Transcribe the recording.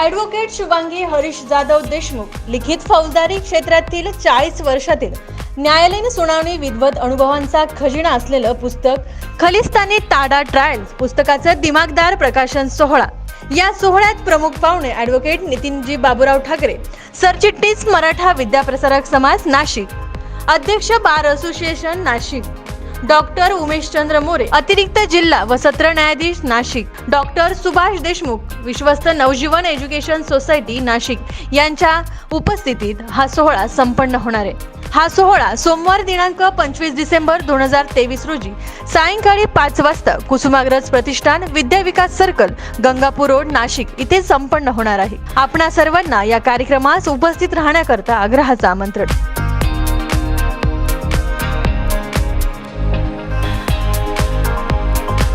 Advocate Shubhangi Harish Jadhav Deshmukh लिखित फौजदारी क्षेत्रातील चाळीस वर्षातील न्यायालयीन सुनावणी विद्वत अनुभवांचा खजिना असलेलं पुस्तक खलिस्तानी ताडा ट्रायल्स पुस्तकाचं दिमागदार प्रकाशन सोहळा. या सोहळ्यात प्रमुख पाहुणे ॲडव्होकेट नितीनजी बाबूराव ठाकरे सरचिटणीस मराठा विद्याप्रसारक समाज नाशिक अध्यक्ष bar association Nashik. Doctor Umeshchandra More अतिरिक्त जिल्हा व सत्र न्यायाधीश नाशिक डॉक्टर सुभाष देशमुख विश्वस्त नवजीवन एज्युकेशन सोसायटी नाशिक यांच्या उपस्थितीत हा सोहळा संपन्न होणार आहे. हा सोहळा सोमवार दिनांक पंचवीस डिसेंबर दोन हजार तेवीस रोजी सायंकाळी पाच वाजता कुसुमाग्रज प्रतिष्ठान विद्या विकास सर्कल गंगापूर रोड नाशिक इथे संपन्न होणार आहे. आपणा सर्वांना या कार्यक्रमास उपस्थित राहण्याकरता आग्रहाचं आमंत्रण.